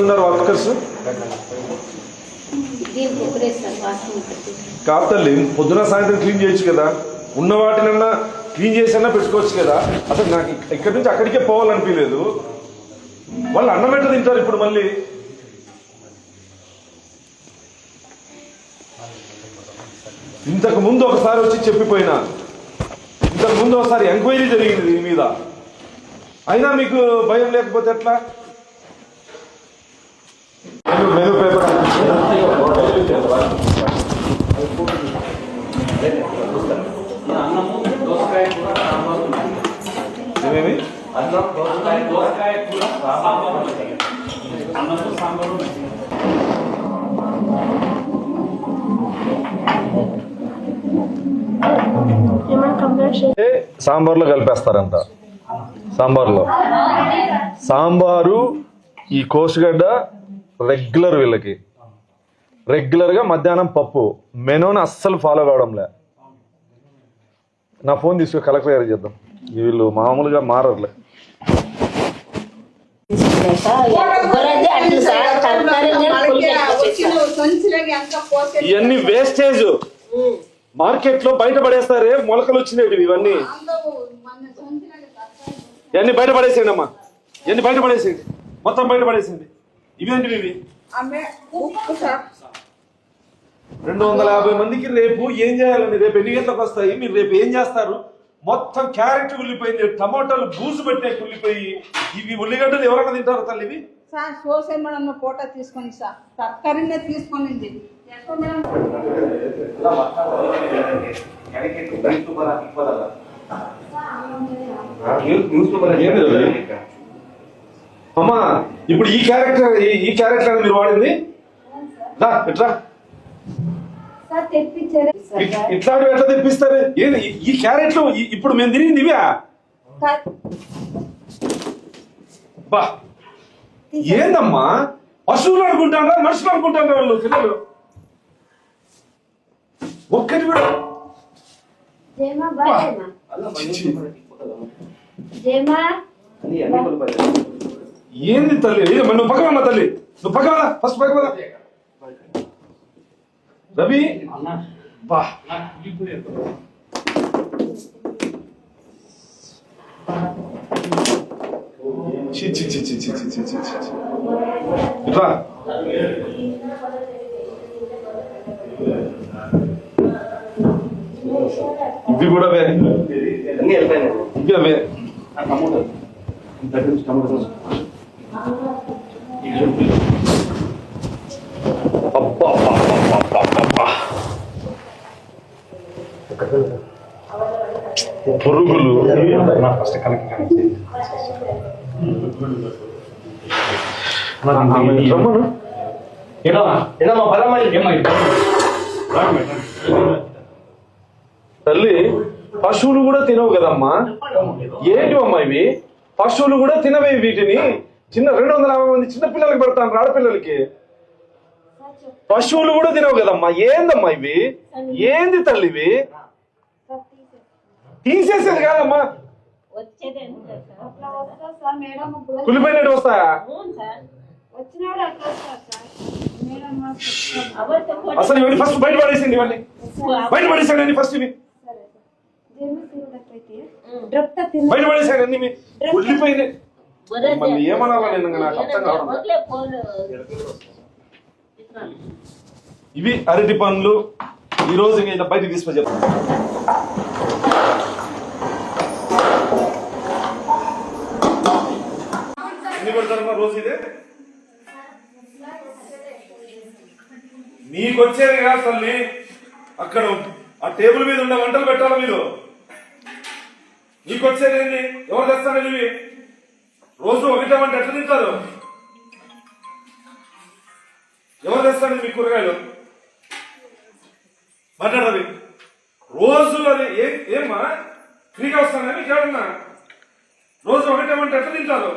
ఉన్నారు వర్కర్స్? కాదు తల్లి పొద్దున సాయంత్రం క్లీన్ చేయొచ్చు కదా. ఉన్న వాటినన్నా క్లీన్ చేసన్నా పెట్టుకోవచ్చు కదా. అసలు నాకు ఇక్- ఇక్కడి నుంచి అక్కడికే పోవాలనిపించలేదు వాళ్ళు అన్నం ఎట్లా తింటారు ఇప్పుడు మళ్ళీ? ఇంతకు ముందు ఒకసారి వచ్చి చెప్పిపోయినా. ఇంతకు ముందు ఒకసారి ఎంక్వైరీ జరిగింది దీని మీద. అయినా మీకు భయం లేకపోతే ఎట్లా? మెనూ పేపర్ సాంబార్లో కలిపేస్తారంట. సాంబార్లో. సాంబారు ఈ కోసుగడ్డ రెగ్యులర్ వీళ్ళకి. రెగ్యులర్గా మధ్యాహ్నం పప్పు. మెనూని అస్సలు ఫాలో కావడంలే. నా ఫోన్ తీసుకో కలెక్టర్ చేద్దాం. వీళ్ళు మామూలుగా మారర్లే. ఇవన్నీ వేస్టేజ్. మార్కెట్లో బయట పడేస్తారే మొలకలు వచ్చినవి ఇవన్నీ. ఇవన్నీ బయట పడేసేయండి అమ్మా ఇవన్నీ బయట పడేసేయండి మొత్తం బయట పడేసేయండి ఇవేంటివి ఇవి రెండు వందల యాభై మందికి రేపు ఏం చేయాలని రేపు ఎన్ని గంటలకు వస్తాయి మీరు రేపు ఏం చేస్తారు మొత్తం క్యారెట్ ఉల్లిపోయింది టమాటాలు బూజు పెట్టే ఉల్లిపోయి ఇవి ఉల్లిగడ్డలు ఎవరైనా తింటారు తల్లి ఇవి సార్ సోషల్ మేడం ఫోటో తీసుకొని సార్ తక్కరినే అమ్మా ఇప్పుడు ఈ క్యారెక్టర్ ఈ క్యారెక్టర్ మీరు వాడింది? రా ఇట్రా సార్ తెప్పించారు? ఇట్- ఇట్లాంటివి ఎట్లా తెప్పిస్తారు? ఏది ఈ- క్యారెట్లు ఇప్పుడు మేము తిరిగింది ఇవే? సార్. బా. ఏందమ్మా? పశువులు అనుకుంటారా మనుషులు అనుకుంటారా వాళ్ళు పిల్లలు. ఒక్కటి కూడా. ఏంది తల్లి? నువ్వు పక్కన తల్లి. నువ్వు పక్కన ఫస్ట్ పక్కన రవి? బా. నాకు ఉల్లిపోయారు చి చి చి చి చి చి చి చి చి చి. ఇట్రా ఇవి కూడా వే ఇవి అవే. తమ్ముడు దగ్గర నుంచి తమ్ముడు పురుగులు. ఫస్ట్ కలెక్ట్ తల్లి పశువులు కూడా తినవు కదమ్మా? ఏంటి అమ్మా ఇవి? పశువులు కూడా తినవే వీటిని. చిన్న రెండు వందల యాభై మంది చిన్న పిల్లలకి పెడతాను ఆడపిల్లలకి. పశువులు కూడా తినవు కదమ్మా. ఏందమ్మా ఇవి? ఏంది తల్లి ఇవి? తీసేసేది కాదమ్మా. వస్తా కులిపోయినట్టు వస్తాయా? అసలు ఇవన్నీ ఫస్ట్ బయట పడేసింది ఇవన్నీ. బయట పడేసాడు ఫస్ట్ ఇవి. బయట అన్ని. మళ్ళీ ఏమనాలా నేను నాకు అర్థం కావడం. ఇవి అరటి పండ్లు. ఈ రోజు ఇంకా ఇలా బయటకు తీసుకొని చెప్తాను ఎన్ని పెడతారమ్మా రోజు ఇదే? వచ్చేది కాదు తల్లి. అక్కడ ఆ టేబుల్ మీద ఉన్న వంటలు పెట్టాలి మీరు? నీకు వచ్చేది ఎవరు తెస్తాడు ఇవి రోజు ఒకటే వంట ఎట్లా తింటారు? ఎవరు తెస్తాడు మీ కూరగాయలు? మాట్లాడది రోజు అది ఏం ఏమ్మా? ఫ్రీగా వస్తానని మీకు ఎవరన్నా రోజు ఒకటే వంట ఎట్లా తింటారు?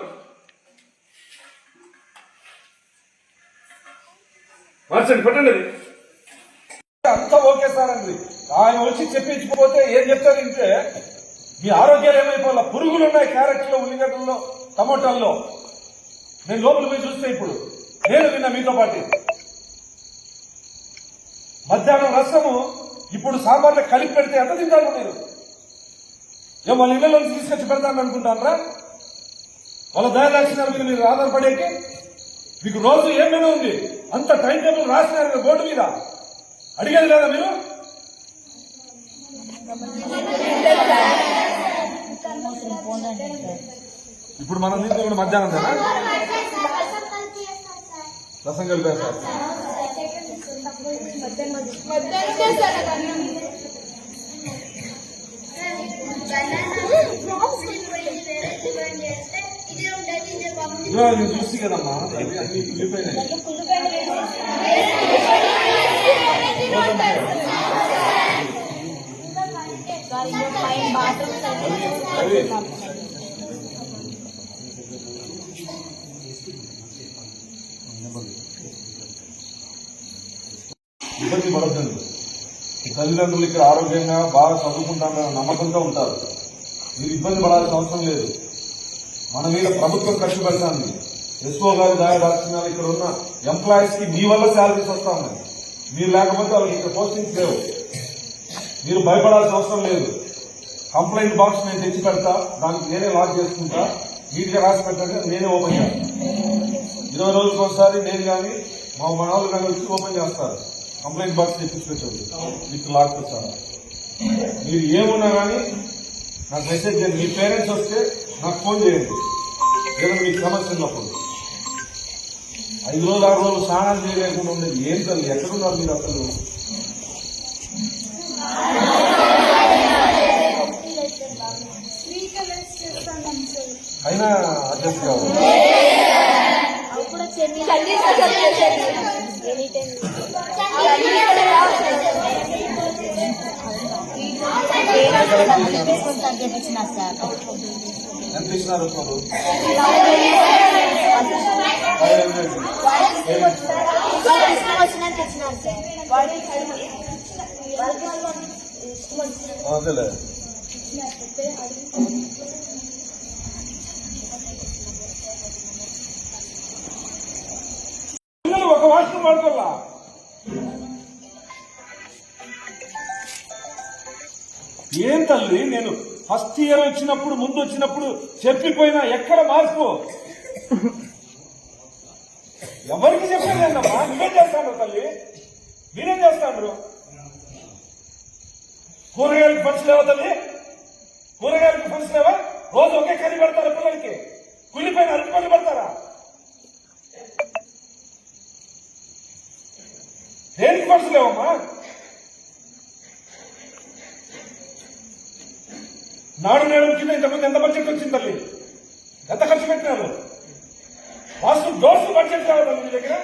మార్చండి పెట్టండి అది. అంతా ఓకే సార్ అండి ఆయన వచ్చి చెప్పించుకోపోతే ఏం చెప్తారు ఇంటే మీ ఆరోగ్యాలు ఏమైపోవాలా? పురుగులు ఉన్నాయి క్యారెట్లో ఉల్లిగడ్డల్లో టమోటాల్లో. నేను లోపల పోయి చూస్తే ఇప్పుడు నేను విన్నా మీతో పాటు. మధ్యాహ్నం రసము ఇప్పుడు సాంబార్లో కలిపి పెడితే ఎంత తింటాను మీరు? ఏం వాళ్ళ ఇళ్ళలో తీసుకొచ్చి పెడతాను అనుకుంటానరా. వాళ్ళ దయదాక్షిణాల మీద మీరు ఆధారపడేకి మీకు రోజు ఏమైనా ఉంది? అంత టైం టేబుల్ రాసినారు కదా బోర్డు మీద. అడిగేది లేదా మీరు? ఇప్పుడు మనం తీసుకున్న మధ్యాహ్నం రసం కలిపారు సార్. చూసి కదమ్మా. అవి అన్ని కుళ్ళిపోయినాయి. అవి ఇబ్బంది పడద్దు తల్లిదండ్రులు ఇక్కడ ఆరోగ్యంగా బాగా చదువుకుంటామన్న నమ్మకంతో ఉంటారు. మీరు ఇబ్బంది పడాల్సిన అవసరం లేదు. మన మీద ప్రభుత్వం ఖర్చు పెడతాంది ఎస్ఓ గారు దాయ ఇక్కడ ఉన్న ఎంప్లాయీస్కి మీ వల్ల శాలరీస్ వస్తా ఉన్నాయి మీరు లేకపోతే వాళ్ళకి ఇక్కడ పోస్టింగ్స్ లేవు. మీరు భయపడాల్సిన అవసరం లేదు. కంప్లైంట్ బాక్స్ నేను తెచ్చి పెడతా దానికి నేనే లాక్ చేసుకుంటా. నీట్ రాసి పెట్టండి నేనే ఓపెన్ చేస్తాను ఇరవై రోజులకు ఒకసారి నేను కానీ మా మనవాళ్ళు కానీ వచ్చి ఓపెన్ చేస్తారు. కంప్లైంట్ బాక్స్ తెచ్చి పెట్టండి. విత్ లాక్ సార్ మీరు ఏమున్నా కానీ నాకు మెసేజ్ చేయండి. మీ పేరెంట్స్ వస్తే నాకు ఫోన్ చేయండి. లేదా మీకు సమస్య ఉన్నప్పుడు. ఐదు రోజులు ఆరు రోజులు స్నానాలు చేయలేకుండా ఉండేది. ఏం తల్లి? ఎక్కడున్నారు మీరు అసలు? అయినా అడ్జస్ట్ కావాలి. ఎంత ఇచ్చినారు వేలు. అదేలే ఏం తల్లి నేను ఫస్ట్ ఇయర్ వచ్చినప్పుడు ముందు వచ్చినప్పుడు చెప్పిపోయినా ఎక్కడ మార్పు? ఎవరికి చెప్పలేదమ్మా నువ్వేం చేస్తాను తల్లి? మీరేం చేస్తాను కూరగాయలకు ఫండ్స్ లేవా తల్లి? కూరగాయలకు ఫండ్స్ లేవా? రోజు ఒకే కర్రీ పెడతారా పిల్లలకి? కుళ్ళిపోయిన అరటి పళ్ళు పెడతారా? దేనికి ఫండ్స్ లేవమ్మా? నాడు నేడు కింద ఇంతమంది ఎంత బడ్జెట్ వచ్చింది తల్లి ఎంత ఖర్చు పెట్టినారు వాస్తు డోర్స్ బడ్జెట్ కావాలి మీ దగ్గర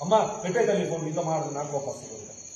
అమ్మా పెట్టే తల్లి ఫోన్ మీతో మాట్లాడు నాకు ఒక వస్తుంది